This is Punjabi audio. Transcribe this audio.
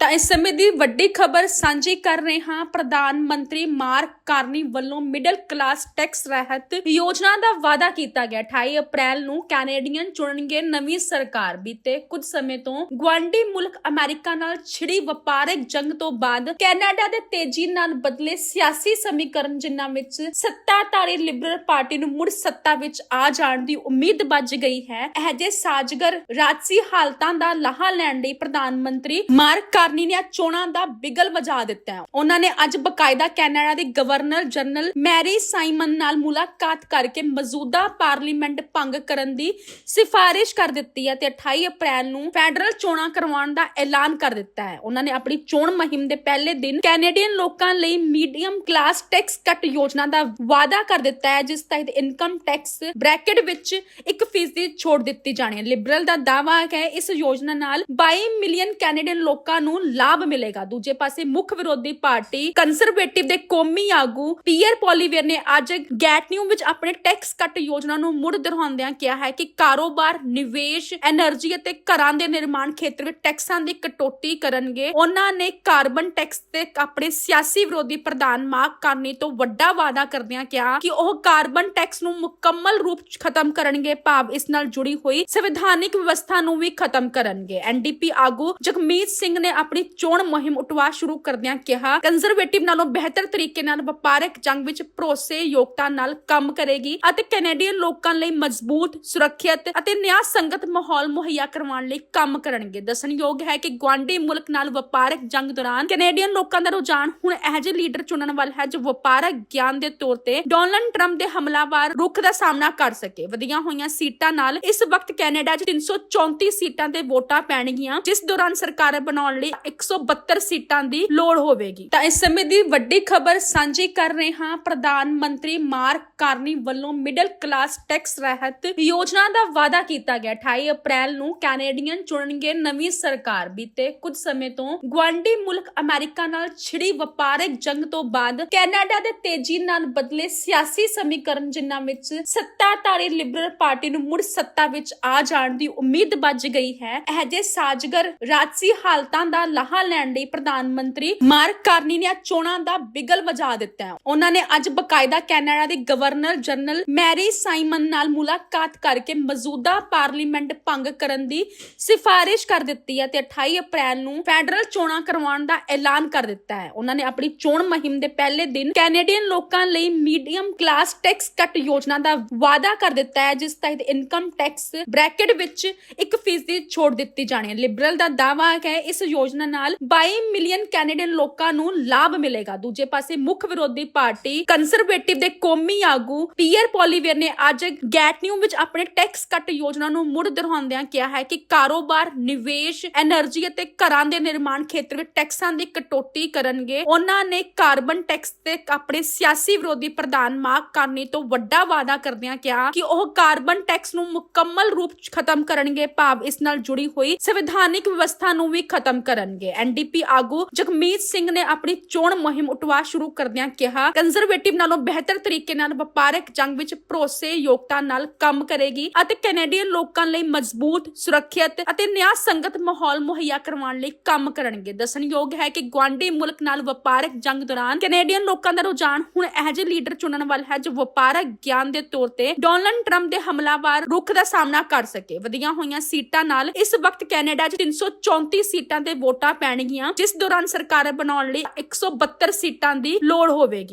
ਤਾਂ ਇਸ ਸਮੇਂ ਦੀ ਵੱਡੀ ਖਬਰ ਸਾਂਝੀ ਕਰ ਰਹੇ ਹਾਂ ਪ੍ਰਧਾਨ ਮੰਤਰੀ ਮਾਰਕ ਕਾਰਨੀ ਵੱਲੋਂ ਮਿਡਲ ਕਲਾਸ ਟੈਕਸ ਰਹਿਤ ਯੋਜਨਾ ਦਾ ਵਾਅਦਾ ਕੀਤਾ ਗਿਆ। 28 ਅਪ੍ਰੈਲ ਨੂੰ ਕੈਨੇਡੀਅਨ ਚੁਣਨਗੇ ਨਵੀਂ ਸਰਕਾਰ। ਬੀਤੇ ਕੁਝ ਸਮੇਂ ਤੋਂ ਗਵਾਂਡੀ ਮੁਲਕ ਅਮਰੀਕਾ ਨਾਲ ਛਿੜੀ ਵਪਾਰਕ ਜੰਗ ਤੋਂ ਬਾਅਦ ਕੈਨੇਡਾ ਦੇ ਤੇਜ਼ੀ ਨਾਲ ਬਦਲੇ ਸਿਆਸੀ ਸਮੀਕਰਨ, ਜਿਨ੍ਹਾਂ ਵਿੱਚ ਸੱਤਾਧਾਰੀ ਲਿਬਰਲ ਪਾਰਟੀ ਨੂੰ ਮੁੜ ਸੱਤਾ ਵਿੱਚ ਆ ਜਾਣ ਦੀ ਉਮੀਦ ਵੱਜ ਗਈ ਹੈ ਇਹ ਜੇ ਸਾਜ਼ਗਰ ਰਾਜਸੀ ਹਾਲਤਾਂ ਦਾ ਲਾਹਾ ਲੈਣ ਲਈ ਪ੍ਰਧਾਨ ਮੰਤਰੀ ਮਾਰਕ ਕਾਰਨੀ ਨੇ ਚੋਣਾਂ ਦਾ ਬਿਗਲ ਵਜਾ ਦਿੱਤਾ ਹੈ। ਉਹਨਾਂ ਨੇ ਅੱਜ ਬਕਾਇਦਾ ਕੈਨੇਡਾ ਦੇ ਗਵਰਨਰ ਜਨਰਲ ਮੈਰੀ ਸਾਈਮਨ ਨਾਲ ਮੁਲਾਕਾਤ ਕਰਕੇ ਮੌਜੂਦਾ ਪਾਰਲੀਮੈਂਟ ਭੰਗ ਕਰਨ ਦੀ ਸਿਫਾਰਿਸ਼ ਕਰ ਦਿੱਤੀ ਹੈ ਤੇ 28 ਅਪ੍ਰੈਲ ਨੂੰ ਫੈਡਰਲ ਚੋਣਾਂ ਕਰਵਾਉਣ ਦਾ ਐਲਾਨ ਕਰ ਦਿੱਤਾ ਹੈ। ਉਹਨਾਂ ਨੇ ਆਪਣੀ ਚੋਣ ਮੁਹਿੰਮ ਦੇ ਪਹਿਲੇ ਦਿਨ ਕੈਨੇਡੀਅਨ ਲੋਕਾਂ ਲਈ ਮੀਡੀਅਮ ਕਲਾਸ ਟੈਕਸ ਕੱਟ ਯੋਜਨਾ ਦਾ ਵਾਅਦਾ ਕਰ ਦਿੱਤਾ ਹੈ, ਜਿਸ ਤਹਿਤ ਇਨਕਮ ਟੈਕਸ ਬ੍ਰੈਕਟ ਵਿੱਚ 1% ਦੀ ਛੋਟ ਦਿੱਤੀ ਜਾਣੀ ਹੈ। ਲਿਬਰਲ ਦਾ ਦਾਅਵਾ ਹੈ ਕਿ ਇਸ ਯੋਜਨਾ ਨਾਲ 22 ਮਿਲੀਅਨ ਕੈਨੇਡੀਅਨ ਲੋਕਾਂ ਨੂੰ ਨੂੰ ਲਾਭ ਮਿਲੇਗਾ। ਦੂਜੇ ਪਾਸੇ ਮੁੱਖ ਵਿਰੋਧੀ ਪਾਰਟੀ ਕੰਜ਼ਰਵੇਟਿਵ ਦੇ ਕੌਮੀ ਆਗੂ ਪੀਅਰ ਪੋਲੀਵੇਰ ਨੇ ਅੱਜ ਗੈਟ ਨਿਊ ਵਿੱਚ ਆਪਣੇ ਟੈਕਸ ਕੱਟ ਯੋਜਨਾ ਨੂੰ ਮੁੜ ਦੁਹਰਾਉਂਦਿਆਂ ਕਿਹਾ ਹੈ ਕਿ ਕਾਰੋਬਾਰ, ਨਿਵੇਸ਼ એનર્ਜੀ ਅਤੇ ਘਰਾਂ ਦੇ ਨਿਰਮਾਣ ਖੇਤਰ ਵਿੱਚ ਟੈਕਸਾਂ ਦੀ ਕਟੌਤੀ ਕਰਨਗੇ। ਉਹਨਾਂ ਨੇ ਕਾਰਬਨ ਟੈਕਸ ਤੇ ਆਪਣੇ ਸਿਆਸੀ ਵਿਰੋਧੀ ਪ੍ਰਧਾਨ ਮਾਰਕ ਕਾਰਨੀ ਤੋਂ ਵੱਡਾ ਵਾਅਦਾ ਕਰਦਿਆਂ ਕਿਹਾ ਕਿ ਉਹ ਕਾਰਬਨ ਟੈਕਸ ਨੂੰ ਮੁਕੰਮਲ ਰੂਪ ਖਤਮ ਕਰਨਗੇ। ਭਾਵ ਇਸ ਨਾਲ ਜੁੜੀ ਹੋਈ ਸੰਵਿਧਾਨਿਕ ਵਿਵਸਥਾ ਨੂੰ ਵੀ ਖਤਮ ਕਰਨਗੇ। ਐਨਡੀਪੀ ਆਗੂ ਜਗਮੀਤ ਸਿੰਘ ਨੇ ਆਪਣੀ ਚੋਣ ਮੁਹਿੰਮ ਉਟਵਾ ਸ਼ੁਰੂ ਕਰਦਿਆਂ ਕਿਹਾ ਕੰਜ਼ਰਵੇਟਿਵ ਨਾਲੋਂ ਬਿਹਤਰ ਤਰੀਕੇ ਨਾਲ ਵਪਾਰਕ ਜੰਗ ਵਿੱਚ ਭਰੋਸੇ ਯੋਗਤਾ ਨਾਲ ਕੰਮ ਕਰੇਗੀ ਅਤੇ ਕੈਨੇਡੀਅਨ ਲੋਕਾਂ ਲਈ ਮਜ਼ਬੂਤ, ਸੁਰੱਖਿਅਤ ਅਤੇ ਨਿਆਂ ਸੰਗਤ ਮਾਹੌਲ ਮੁਹੱਈਆ ਕਰਵਾਉਣ ਲਈ ਕੰਮ ਕਰਨਗੇ। ਦੱਸਣਯੋਗ ਹੈ ਕਿ ਗਵਾਂਡੀ ਮੁਲਕ ਨਾਲ ਵਪਾਰਕ ਜੰਗ ਦੌਰਾਨ ਕੈਨੇਡੀਅਨ ਲੋਕਾਂ ਦਾ ਰੁਝਾਨ ਹੁਣ ਇਹੋ ਜਿਹੇ ਲੀਡਰ ਚੁਣਨ ਵੱਲ ਹੈ ਜੋ ਵਪਾਰਕ ਗਿਆਨ ਦੇ ਤੌਰ ਤੇ ਡੋਨਲਡ ਟਰੰਪ ਦੇ ਹਮਲਾਵਰ ਰੁਖ ਦਾ ਸਾਹਮਣਾ ਕਰ ਸਕੇ। ਵਧੀਆਂ ਹੋਈਆਂ ਸੀਟਾਂ ਨਾਲ ਇਸ ਵਕਤ ਕੈਨੇਡਾ 'ਚ 334 ਸੀਟਾਂ ਤੇ ਵੋਟਾਂ ਪੈਣਗੀਆਂ, ਜਿਸ ਦੌਰਾਨ ਸਰਕਾਰ ਬਣਾਉਣ ਲਈ 172 ਸੀਟਾਂ ਦੀ ਲੋੜ ਹੋਵੇਗੀ। ਤਾਂ ਇਸ ਸਮੇਂ ਦੀ ਵੱਡੀ ਖਬਰ ਸਾਂਝੀ ਕਰ ਰਹੇ ਹਾਂ ਪ੍ਰਧਾਨ ਮੰਤਰੀ ਮਾਰਕ ਕਾਰਨੀ ਵੱਲੋਂ ਮਿਡਲ ਕਲਾਸ ਟੈਕਸ ਰਹਿਤ ਯੋਜਨਾ ਦਾ ਵਾਅਦਾ ਕੀਤਾ ਗਿਆ। 28 ਅਪ੍ਰੈਲ ਨੂੰ ਕੈਨੇਡੀਅਨ ਚੁਣਨਗੇ ਨਵੀਂ ਸਰਕਾਰ। ਬੀਤੇ ਕੁਝ ਸਮੇਂ ਤੋਂ ਗਵਾਂਡੀ ਮੁਲਕ ਅਮਰੀਕਾ ਨਾਲ ਛਿੜੀ ਵਪਾਰਕ ਜੰਗ ਤੋਂ ਬਾਅਦ ਕੈਨੇਡਾ ਦੇ ਤੇਜ਼ੀ ਨਾਲ ਬਦਲੇ ਸਿਆਸੀ ਸਮੀਕਰਨ, ਜਿਨ੍ਹਾਂ ਵਿੱਚ ਸੱਤਾਧਾਰੀ ਲਿਬਰਲ ਪਾਰਟੀ ਨੂੰ ਮੁੜ ਸੱਤਾ ਵਿੱਚ ਆ ਜਾਣ ਦੀ ਉਮੀਦ ਵੱਜ ਗਈ ਹੈ ਇਹ ਜੇ ਸਾਜ਼ਗਰ ਰਾਜਸੀ ਹਾਲਤਾਂ ਦਾ ਲਾਹਾ ਲੈਣ ਲਈ ਪ੍ਰਧਾਨ ਮੰਤਰੀ ਮਾਰਕ ਕਾਰਨੀ ਨੇ ਚੋਣਾਂ ਦਾ ਬਿਗਲ ਵਜਾ ਦਿੱਤਾ ਉਹਨਾਂ ਨੇ ਅੱਜ ਬਕਾਇਦਾ ਕੈਨੇਡਾ ਦੇ ਗਵਰਨਰ ਜਨਰਲ ਮੈਰੀ ਸਾਈਮਨ ਨਾਲ ਮੁਲਾਕਾਤ ਕਰਕੇ ਮੌਜੂਦਾ ਪਾਰਲੀਮੈਂਟ ਭੰਗ ਕਰਨ ਦੀ ਸਿਫਾਰਿਸ਼ ਕਰ ਦਿੱਤੀ ਹੈ ਤੇ 28 ਅਪ੍ਰੈਲ ਨੂੰ ਫੈਡਰਲ ਚੋਣਾਂ ਕਰਵਾਉਣ ਦਾ ਐਲਾਨ ਕਰ ਦਿੱਤਾ ਹੈ। ਉਹਨਾਂ ਨੇ ਆਪਣੀ ਚੋਣ ਮੁਹਿੰਮ ਦੇ ਪਹਿਲੇ ਦਿਨ ਕੈਨੇਡੀਅਨ ਲੋਕਾਂ ਲਈ ਮੀਡੀਅਮ ਕਲਾਸ ਟੈਕਸ ਕੱਟ ਯੋਜਨਾ ਦਾ ਵਾਅਦਾ ਕਰ ਦਿੱਤਾ ਹੈ, ਜਿਸ ਤਹਿਤ ਇਨਕਮ ਟੈਕਸ ਬ੍ਰੈਕਟ ਵਿੱਚ 1% ਦੀ ਛੋਟ ਦਿੱਤੀ ਜਾਣੀ ਹੈ। ਲਿਬਰਲ ਦਾ ਦਾਅਵਾ ਹੈ ਇਸ ਯੋਜਨਾ ਯੋਜਨਾ ਨਾਲ 22 ਮਿਲੀਅਨ ਕੈਨੇਡੀਅਨ ਲੋਕਾਂ ਨੂੰ ਲਾਭ ਮਿਲੇਗਾ। ਦੂਜੇ ਪਾਸੇ ਮੁੱਖ ਵਿਰੋਧੀ ਪਾਰਟੀ ਕੰਜ਼ਰਵੇਟਿਵ ਦੇ ਕੌਮੀ ਆਗੂ ਪੀਅਰ ਪੋਲੀਵੇਰ ਨੇ ਅੱਜ ਗੈਟ ਨਿਊ ਵਿੱਚ ਆਪਣੇ ਟੈਕਸ ਕੱਟ ਯੋਜਨਾ ਨੂੰ ਮੁੜ ਦੁਹਰਾਉਂਦਿਆਂ ਕਿਹਾ ਹੈ ਕਿ ਕਾਰੋਬਾਰ, ਨਿਵੇਸ਼ એનર્ਜੀ ਅਤੇ ਘਰਾਂ ਦੇ ਨਿਰਮਾਣ ਖੇਤਰ ਵਿੱਚ ਟੈਕਸਾਂ ਦੀ ਕਟੌਤੀ ਕਰਨਗੇ। ਉਹਨਾਂ ਨੇ ਕਾਰਬਨ ਟੈਕਸ ਤੇ ਆਪਣੇ ਸਿਆਸੀ ਵਿਰੋਧੀ ਪ੍ਰਧਾਨ ਮਾਰਕ ਕਾਰਨੀ ਤੋਂ ਵੱਡਾ ਵਾਅਦਾ ਕਰਦਿਆਂ ਕਿਹਾ ਕਿ ਉਹ ਕਾਰਬਨ ਟੈਕਸ ਨੂੰ ਮੁਕੰਮਲ ਰੂਪ ਖਤਮ ਕਰਨਗੇ। ਭਾਵ ਇਸ ਨਾਲ ਜੁੜੀ ਹੋਈ ਸੰਵਿਧਾਨਿਕ ਵਿਵਸਥਾ ਨੂੰ ਵੀ ਖਤਮ ਕਰਨ। ਕਰਨਗੇ ਐਨਡੀਪੀ ਆਗੂ ਜਗਮੀਤ ਸਿੰਘ ਨੇ ਆਪਣੀ ਚੋਣ ਮੁਹਿੰਮ ਉਟਵਾ ਸ਼ੁਰੂ ਕਰਦਿਆਂ ਕਿਹਾ, ਕੰਜ਼ਰਵੇਟਿਵ ਨਾਲੋਂ ਬਿਹਤਰ ਤਰੀਕੇ ਨਾਲ ਵਪਾਰਕ ਜੰਗ ਵਿੱਚ ਭਰੋਸੇ ਯੋਗਤਾ ਨਾਲ ਕੰਮ ਕਰੇਗੀ ਅਤੇ ਕੈਨੇਡੀਅਨ ਲੋਕਾਂ ਲਈ ਮਜ਼ਬੂਤ, ਸੁਰੱਖਿਅਤ ਅਤੇ ਨਿਆਂ ਸੰਗਤ ਮਾਹੌਲ ਮੁਹੱਈਆ ਕਰਵਾਉਣ ਲਈ ਕੰਮ ਕਰਨਗੇ। ਦੱਸਣਯੋਗ ਹੈ ਕਿ ਗਵਾਂਡੀ ਮੁਲਕ ਨਾਲ ਵਪਾਰਕ ਜੰਗ ਦੌਰਾਨ ਕੈਨੇਡੀਅਨ ਲੋਕਾਂ ਦਾ ਰੁਝਾਨ ਹੁਣ ਇਹੋ ਜਿਹੇ ਲੀਡਰ ਚੁਣਨ ਵੱਲ ਹੈ ਜੋ ਵਪਾਰਕ ਗਿਆਨ ਦੇ ਤੌਰ ਤੇ ਡੋਨਲਡ ਟਰੰਪ ਦੇ ਹਮਲਾਵਰ ਰੁਖ ਦਾ ਸਾਹਮਣਾ ਕਰ ਸਕੇ। ਵਧੀਆਂ ਹੋਈਆਂ ਸੀਟਾਂ ਨਾਲ ਇਸ ਵਕਤ ਕੈਨੇਡਾ 'ਚ 334 ਸੀਟਾਂ ਤੇ ਵੋਟ ਵੋਟਾਂ ਪੈਣਗੀਆਂ ਜਿਸ ਦੌਰਾਨ ਸਰਕਾਰ ਬਣਾਉਣ ਲਈ 172 ਸੀਟਾਂ ਦੀ ਲੋੜ ਹੋਵੇਗੀ।